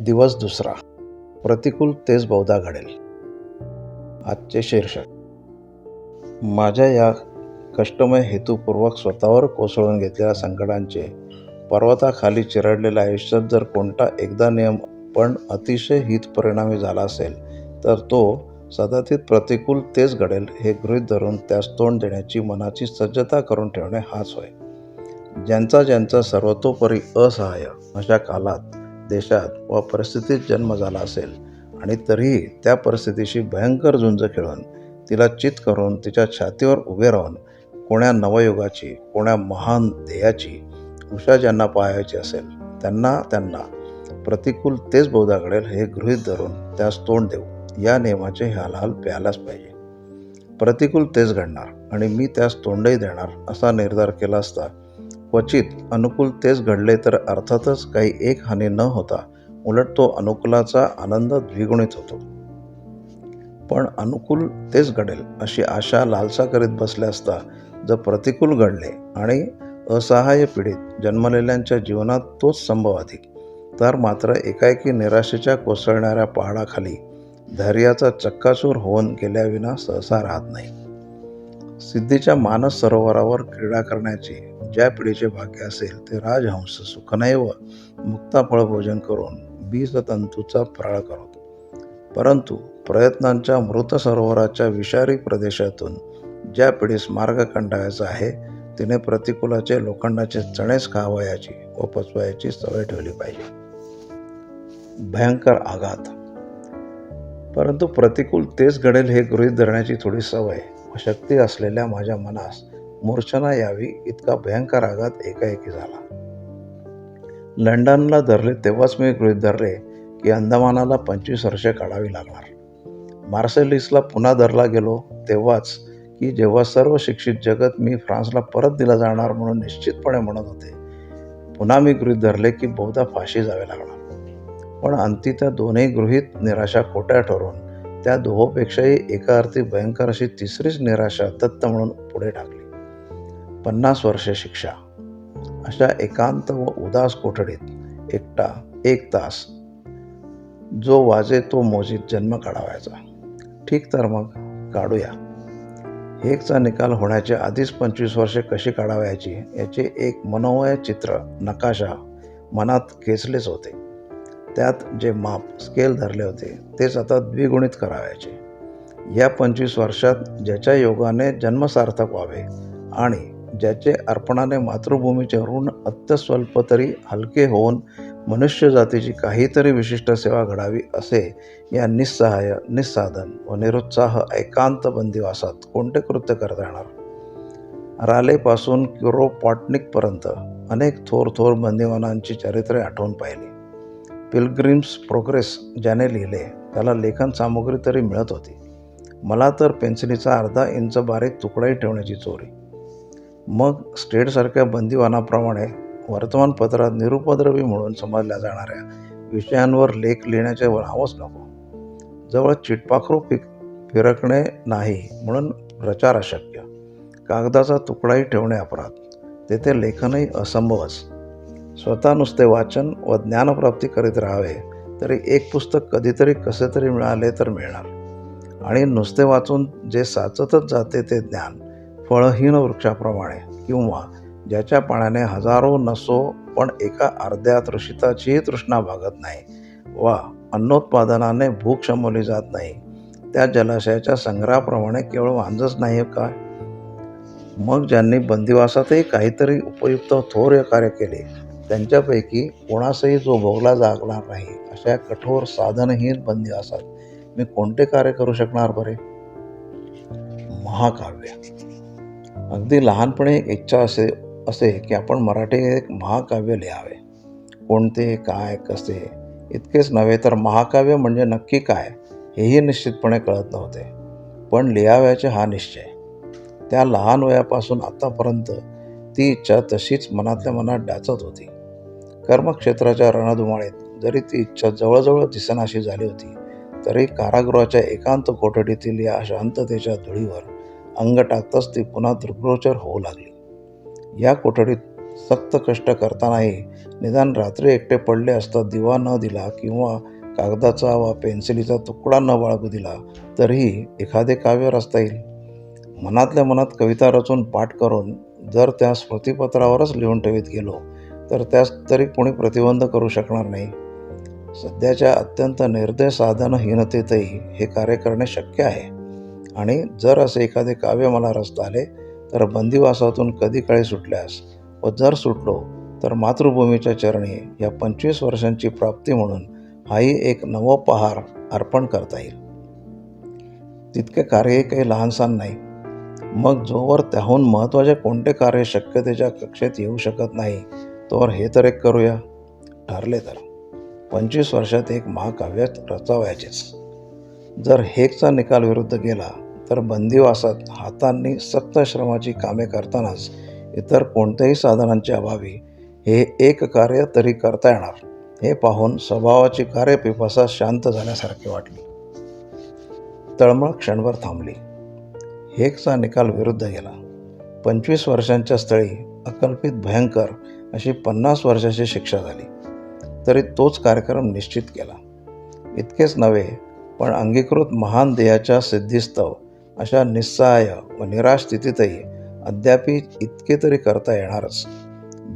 दिवस दुसरा. प्रतिकूल तेच बहुधा घडेल. आजचे शीर्षक. माझ्या या कष्टमय हेतूपूर्वक स्वतःवर कोसळून घेतलेल्या संकटांचे पर्वताखाली चिरडलेल्या आयुष्यात जर कोणता एकदा नियम पण अतिशय हित परिणामी झाला असेल तर तो सदातीत प्रतिकूल तेच घडेल हे गृहीत धरून त्यास तोंड देण्याची मनाची सज्जता करून ठेवणे हाच होय. ज्यांचा ज्यांचा सर्वतोपरी असहाय्य अशा कालात देशात व परिस्थितीत जन्म झाला असेल आणि तरीही त्या परिस्थितीशी भयंकर झुंज खेळून तिला चित करून तिच्या छातीवर उभे राहून कोण्या नवयुगाची कोण्या महान ध्येयाची उषा ज्यांना पाहायची असेल त्यांना त्यांना प्रतिकूल तेच बहुधा घडेल हे गृहीत धरून त्यास तोंड देऊ. या नियमाचे हालहाल प्यायलाच पाहिजे. प्रतिकूल तेच घडणार आणि मी त्यास तोंडही देणार असा निर्धार केला असता क्वचित अनुकूल तेच घडले तर अर्थातच काही एक हानी न होता उलट तो अनुकूलाचा आनंद द्विगुणित होतो. पण अनुकूल तेच घडेल अशी आशा लालसा करीत बसल्या असता जर प्रतिकूल घडले आणि असहाय्य पीडित जन्मलेल्यांच्या जीवनात तोच संभव अधिक तर मात्र एकाएकी निराशेच्या कोसळणाऱ्या पहाडाखाली धैर्याचा चक्काचूर होऊन गेल्याविना सहसा राहत नाही. सिद्धीच्या मानस सरोवरावर क्रीडा करण्याची ज्या पिढीचे भाग्य असेल ते राजहंस सुखनैव मुक्ताफळ भोजन करून बीजतंतूचा फराळ करतो. परंतु प्रयत्नांच्या मृत सरोवराच्या विषारी प्रदेशातून ज्या पिढीस मार्ग कंटाळायचा आहे तिने प्रतिकूलाचे लोखंडाचे चणेच खावयाची व पचवायची सवय ठेवली पाहिजे. भयंकर आघात. परंतु प्रतिकूल तेच घडेल हे गृहीत धरण्याची थोडी सवय व शक्ती असलेल्या माझ्या मनास मूर्छना यावी इतका भयंकर आघात एकाएकी झाला. लंडनला धरले तेव्हाच मी गृहीत धरले की अंदमानाला पंचवीस वर्षे काढावी लागणार. मार्सेलिसला पुन्हा धरला गेलो तेव्हाच की जेव्हा सर्व शिक्षित जगत मी फ्रान्सला परत दिला जाणार म्हणून निश्चितपणे म्हणत होते. पुन्हा मी गृहीत धरले की बहुधा फाशी जावे लागणार. पण अंती त्या दोन्ही गृहीत निराशा खोट्या ठरून त्या दोहोपेक्षाही एका अर्थी भयंकर अशी तिसरीच निराशा दत्त म्हणून पुढे टाकली. पन्नास वर्षे शिक्षा. अशा एकांत व उदास कोठडीत एकटा एक तास जो वाजे तो मोजीत जन्म काढावायचा. ठीक तर मग काढूया. हेकचा निकाल होण्याच्या आधीच पंचवीस वर्षे कशी काढावयाची याचे एक मनोमय चित्र नकाशा मनात खेचलेच होते. त्यात जे माप स्केल धरले होते तेच आता द्विगुणित करावयाचे. या पंचवीस वर्षात ज्याच्या योगाने जन्मसार्थक व्हावे आणि ज्याचे अर्पणाने मातृभूमीचे ऋण अत्यस्वल्प तरी हलके होऊन मनुष्य जातीची काहीतरी विशिष्ट सेवा घडावी असे या निस्सहाय्य निस्साधन व निरुत्साह एकांत बंदिवासात कोणते कृत्य करता येणार. रालेपासून क्युरोपॉटनिकपर्यंत अनेक थोर थोर बंदिवानांची चरित्रे आठवून पाहिली. पिलग्रिम्स प्रोग्रेस ज्याने लिहिले त्याला लेखन सामुग्री तरी मिळत होती. मला तर पेन्सिलीचा अर्धा इंच बारीक तुकडाही ठेवण्याची चोरी. मग स्टेटसारख्या बंदिवानाप्रमाणे वर्तमानपत्रात निरुपद्रवी म्हणून समजल्या जाणाऱ्या विषयांवर लेख लिहिण्याचे नावच नको. जवळ चिटपाखरू पिक फिरकणे नाही म्हणून प्रचार अशक्य. कागदाचा तुकडाही ठेवणे अपराध. तेथे लेखनही असंभवच. स्वतः नुसते वाचन व ज्ञानप्राप्ती करीत राहावे तरी एक पुस्तक कधीतरी कसे तरी मिळाले तर मिळणार. आणि नुसते वाचून जे साचतच जाते ते ज्ञान. फळहीन वृक्षाप्रमाणे किंवा ज्याच्या पाण्याने हजारो नसो पण एका अर्ध्या तृषिताचीही तृष्णा भागत नाही वा अन्नोत्पादनाने भूक शमवली जात नाही त्या जलाशयाच्या संग्रहाप्रमाणे केवळ वांजच नाही का मग ज्यांनी बंदिवासातही काहीतरी उपयुक्त थोर कार्य केले त्यांच्यापैकी कोणासही जो भोगला जागणार नाही अशा कठोर साधनहीन बंदिवासात मी कोणते कार्य करू शकणार बरे? महाकाव्य. अगदी लहानपणी एक इच्छा असे असे की आपण मराठी एक महाकाव्य लिहावे. कोणते काय कसे इतकेच नव्हे तर महाकाव्य म्हणजे नक्की काय हेही निश्चितपणे कळत नव्हते. पण लिहाव्याचे हा निश्चय. त्या लहान वयापासून आत्तापर्यंत ती इच्छा तशीच मनातल्या मनात डाचत होती. कर्मक्षेत्राच्या रणधुमाळीत जरी ती इच्छा जवळजवळ दिसनाशी झाली होती तरी कारागृहाच्या एकांत कोठडीतील या शांततेच्या धुळीवर अंग टाकताच ती पुन्हा दृग्गोचर होऊ लागली. या कोठडीत सक्त कष्ट करतानाही निदान रात्री एकटे पडले असता दिवा न दिला किंवा कागदाचा वा पेन्सिलीचा तुकडा न बाळगू दिला तरीही एखादे काव्य रचता येईल. मनातल्या मनात कविता रचून पाठ करून जर त्या स्मृतिपत्रावरच लिहून ठेवीत गेलो तर त्यास तरी कोणी प्रतिबंध करू शकणार नाही. सध्याच्या अत्यंत निर्दय साधनहीनतेतही हे कार्य करणे शक्य आहे. आणि जर असे एखादे काव्य मला रचता आले तर बंदिवासातून कधी काळी सुटल्यास व जर सुटलो तर मातृभूमीच्या चरणी या पंचवीस वर्षांची प्राप्ती म्हणून हाही एक नवोपहार अर्पण करता येईल. तितके कार्य काही लहानसान नाही. मग जोवर त्याहून महत्त्वाचे कोणते कार्य शक्यतेच्या कक्षेत येऊ शकत नाही तोवर हे तर एक करूया. ठरले तर. पंचवीस वर्षात एक महाकाव्य रचावयाचेच. जर हेकचा निकाल विरुद्ध गेला तर बंदिवासात हातांनी सक्त श्रमाची कामे करतानाच इतर कोणत्याही साधनांच्या अभावी हे एक कार्य तरी करता येणार. हे पाहून स्वभावाची कार्यपिपासा शांत झाल्यासारखी वाटली. तळमळ क्षणभर थांबली. हेकचा निकाल विरुद्ध गेला. पंचवीस वर्षांच्या स्थळी अकल्पित भयंकर अशी पन्नास वर्षाची शिक्षा झाली. तरी तोच कार्यक्रम निश्चित केला. इतकेच नव्हे पण अंगीकृत महान देहाच्या सिद्धिस्तव अशा निस्सहाय्य व निराश स्थितीतही अद्यापी इतके तरी करता येणारच.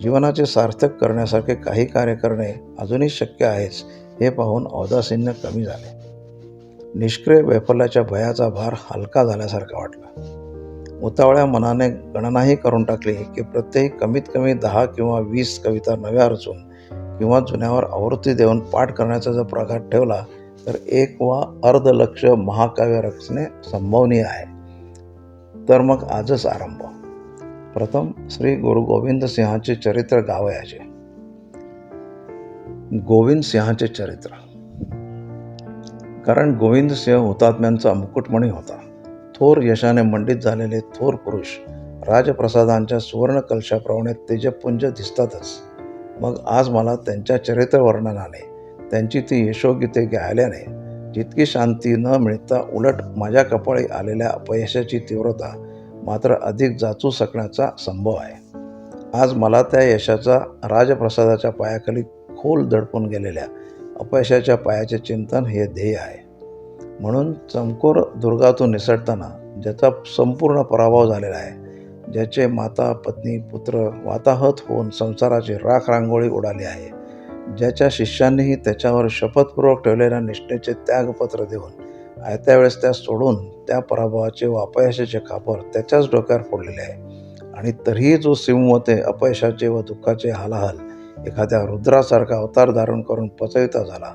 जीवनाचे सार्थक करण्यासारखे काही कार्य करणे अजूनही शक्य आहेच हे पाहून औदासीन्य कमी झाले. निष्क्रिय वैफल्याच्या भयाचा भार हलका झाल्यासारखा वाटला. उतावळ्या मनाने गणनाही करून टाकली की प्रत्येक कमीत कमी दहा किंवा वीस कविता नव्या रचून किंवा जुन्यावर आवृत्ती देऊन पाठ करण्याचा जर प्रघात ठेवला तर एक वा अर्ध लक्ष महाकाव्य रचणे संभवनीय आहे. तर मग आजच आरंभ. प्रथम श्री गुरु गोविंद सिंहाचे चरित्र गावयाचे गोविंद सिंहाचे चरित्र. कारण गोविंद सिंह हुतात्म्यांचा मुकुटमणी होता. थोर यशाने मंडित झालेले थोर पुरुष राजप्रसादांच्या सुवर्ण कलशाप्रमाणे तेजपुंज दिसतातच. मग आज मला त्यांच्या चरित्र वर्णनाने त्यांची ती यशोगीते गायल्याने जितकी शांती न मिळता उलट माझ्या कपाळी आलेल्या अपयशाची तीव्रता मात्र अधिक जाचू शकण्याचा संभव आहे. आज मला त्या यशाचा राजप्रसादाच्या पायाखाली खोल दडपून गेलेल्या अपयशाच्या पायाचे चिंतन हे ध्येय आहे. म्हणून चमकोर दुर्गातून निसटताना ज्याचा संपूर्ण पराभव झालेला आहे ज्याचे माता पत्नी पुत्र वाताहत होऊन संसाराची राख रांगोळी उडाली आहे ज्याच्या शिष्यांनीही त्याच्यावर शपथपूर्वक ठेवलेल्या निष्ठेचे त्यागपत्र देऊन आयत्या वेळेस त्या सोडून त्या पराभवाचे व अपयशाचे खापर त्याच्याच डोक्यावर फोडलेले आहे. आणि तरीही जो सिंह ते अपयशाचे व दुःखाचे हालाहाल एखाद्या रुद्रासारखा अवतार धारण करून पचविता झाला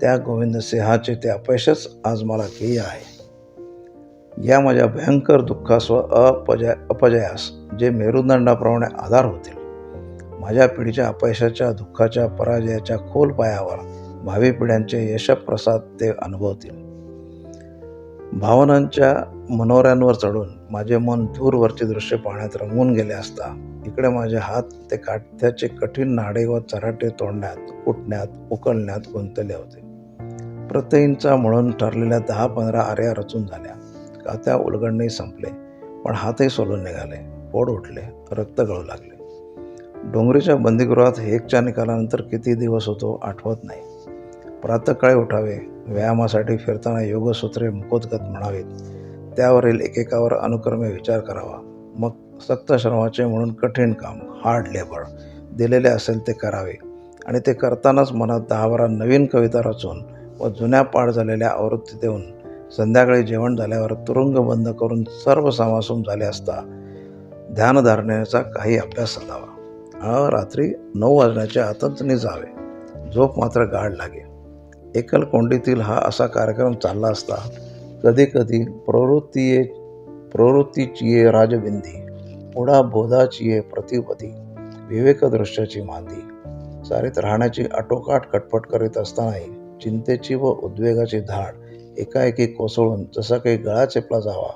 त्या गोविंद सिंहाचे ते अपयशच आज मला ध्येय आहे. या माझ्या भयंकर दुःखास व अपजय अपजयास जे मेरुदंडाप्रमाणे आधार होतील. माझ्या पिढीच्या अपयशाच्या दुःखाच्या पराजयाच्या खोल पायावर भावी पिढ्यांचे यशप्रसाद ते अनुभवतील. भावनांच्या मनोऱ्यांवर चढून माझे मन दूरवरचे दृश्य पाहण्यात रंगून गेले असता इकडे माझे हात ते काठ्याचे कठीण नाडे व चराटे तोडण्यात उठण्यात उकलण्यात गुंतले होते. प्रत्ययींचा म्हणून ठरलेल्या दहा पंधरा आर्या रचून झाल्या. कात्या उलगडणे संपले पण हातही सोलून निघाले. पोट उठले रक्त गळू लागले. डोंगरीच्या बंदीगृहात हेकच्या निकालानंतर किती दिवस होतो आठवत नाही. प्रातःकाळी उठावे व्यायामासाठी फिरताना योगसूत्रे मुखोद्गत म्हणावीत. त्यावरील एकेकावर अनुक्रमे विचार करावा. मग सक्त श्रमाचे म्हणून कठीण काम हार्ड लेबर दिलेले असेल ते करावे. आणि ते करतानाच मनात दहा बारा नवीन कविता रचून व जुन्या पाठ झालेल्या आवृत्ती देऊन संध्याकाळी जेवण झाल्यावर तुरुंग बंद करून सर्व समासूम झाले असता ध्यानधारणेचा काही अभ्यास असावा हा रात्री नऊ वाजण्याच्या आतच जावे झोप मात्र गाढ लागे. एकल कोंडीतील हा असा कार्यक्रम चालला असता कधीकधी प्रवृत्तीये प्रवृत्तीची राजबिंदी पुढा बोधाचीये प्रतिपदी विवेकदृश्याची मांदी. सारीत राहण्याची आटोकाट कटपट करीत असतानाही चिंतेची व उद्वेगाची धाड एकाएकी कोसळून जसा काही गळा चेपला जावा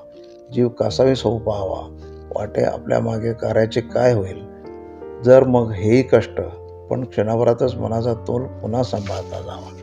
जीव कासावीस होऊ पाहावा वाटे आपल्या मागे कार्याचे काय होईल? जर मग हेही कष्ट पण क्षणाभरातच मनाचा तोल पुन्हा सांभाळता जावा.